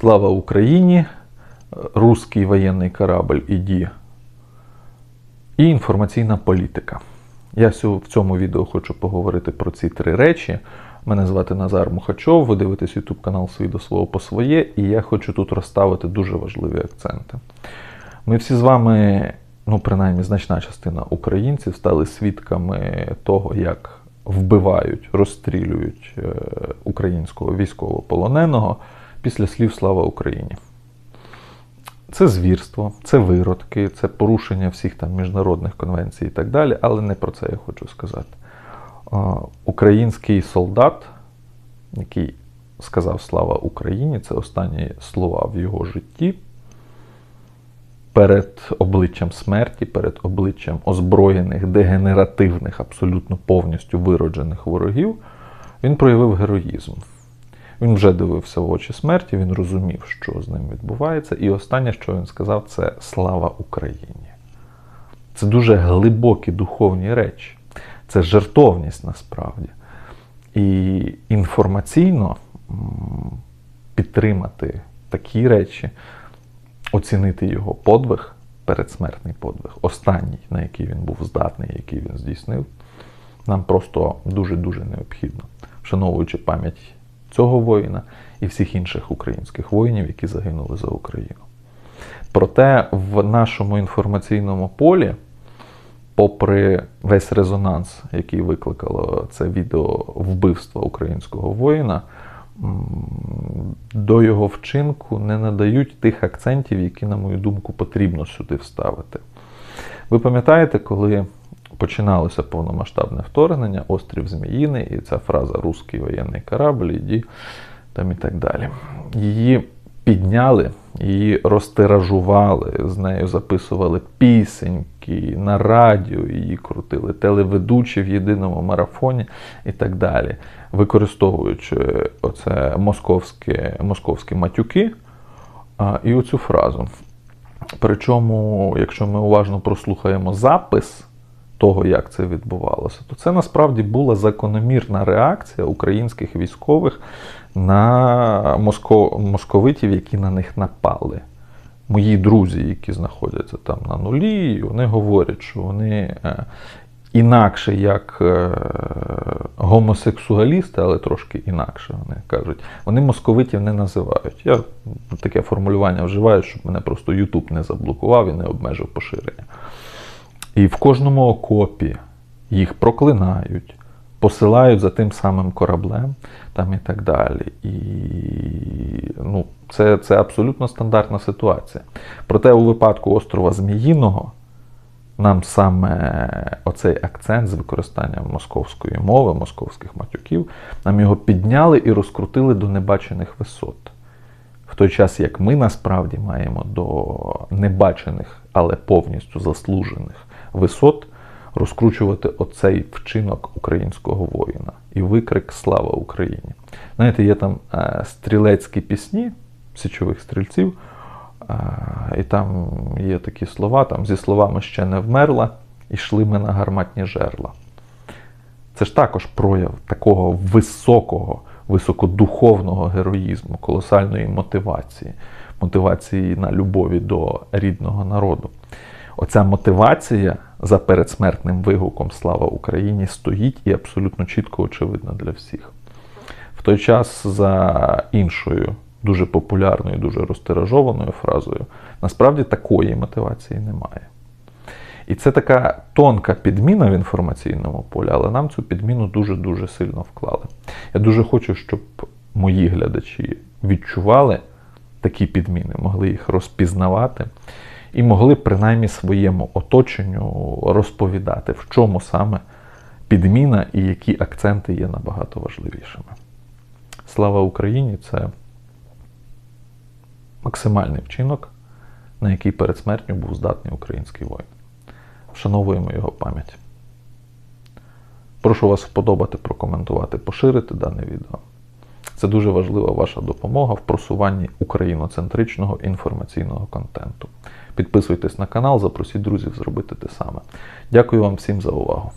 Слава Україні, Руський воєнний корабль іді і інформаційна політика. Я в цьому відео хочу поговорити про ці три речі. Мене звати Назар Мухачов, ви дивитесь YouTube канал «Свій до свого по своє, і я хочу тут розставити дуже важливі акценти. Ми всі з вами, ну принаймні значна частина українців, стали свідками того, як вбивають, розстрілюють е, українського військовополоненого після слів Слава Україні. Це звірство, це виродки, це порушення всіх там міжнародних конвенцій і так далі, але не про це я хочу сказати. Український солдат, який сказав Слава Україні, це останні слова в його житті. Перед обличчям смерті, перед обличчям озброєних, дегенеративних, абсолютно повністю вироджених ворогів, він проявив героїзм. Він вже дивився в очі смерті, він розумів, що з ним відбувається. І останнє, що він сказав, це слава Україні. Це дуже глибокі духовні речі. Це жертовність насправді. І інформаційно підтримати такі речі, оцінити його подвиг, передсмертний подвиг, останній, на який він був здатний, який він здійснив, нам просто дуже-дуже необхідно, вшановуючи пам'ять цього воїна і всіх інших українських воїнів, які загинули за Україну. Проте в нашому інформаційному полі, попри весь резонанс, який викликало це відео вбивства українського воїна, до його вчинку не надають тих акцентів, які, на мою думку, потрібно сюди вставити. Ви пам'ятаєте, коли починалося повномасштабне вторгнення, острів Зміїний, і ця фраза Руський воєнний корабль, іді там і так далі. Її підняли, її розтиражували, з нею записували пісеньки, на радіо її крутили, телеведучі в єдиному марафоні і так далі, використовуючи оце московське, московські матюки і оцю фразу. Причому, якщо ми уважно прослухаємо запис того, як це відбувалося, то це насправді була закономірна реакція українських військових на моско... московитів, які на них напали. Мої друзі, які знаходяться там на нулі, вони говорять, що вони е, інакше як е, гомосексуалісти, але трошки інакше вони кажуть. Вони московитів не називають. Я таке формулювання вживаю, щоб мене просто Ютуб не заблокував і не обмежив поширення. І в кожному окопі їх проклинають, посилають за тим самим кораблем там і так далі. І ну, це, це абсолютно стандартна ситуація. Проте у випадку острова Зміїного нам саме оцей акцент з використанням московської мови, московських матюків, нам його підняли і розкрутили до небачених висот. В той час, як ми насправді маємо до небачених, але повністю заслужених висот розкручувати оцей вчинок українського воїна і викрик Слава Україні. Знаєте, є там е, стрілецькі пісні січових стрільців, е, і там є такі слова, там зі словами ще не вмерла, і йшли ми на гарматні жерла. Це ж також прояв такого високого, високодуховного героїзму, колосальної мотивації, мотивації на любові до рідного народу. Оця мотивація за передсмертним вигуком Слава Україні стоїть і абсолютно чітко очевидна для всіх. В той час за іншою, дуже популярною, дуже розтиражованою фразою, насправді такої мотивації немає. І це така тонка підміна в інформаційному полі, але нам цю підміну дуже-дуже сильно вклали. Я дуже хочу, щоб мої глядачі відчували такі підміни, могли їх розпізнавати і могли принаймні своєму оточенню розповідати, в чому саме підміна і які акценти є набагато важливішими. Слава Україні! Це максимальний вчинок, на який перед смертю був здатний український воїн. Вшановуємо його пам'ять. Прошу вас вподобати, прокоментувати, поширити дане відео. Це дуже важлива ваша допомога в просуванні україноцентричного інформаційного контенту. Підписуйтесь на канал, запросіть друзів зробити те саме. Дякую вам всім за увагу.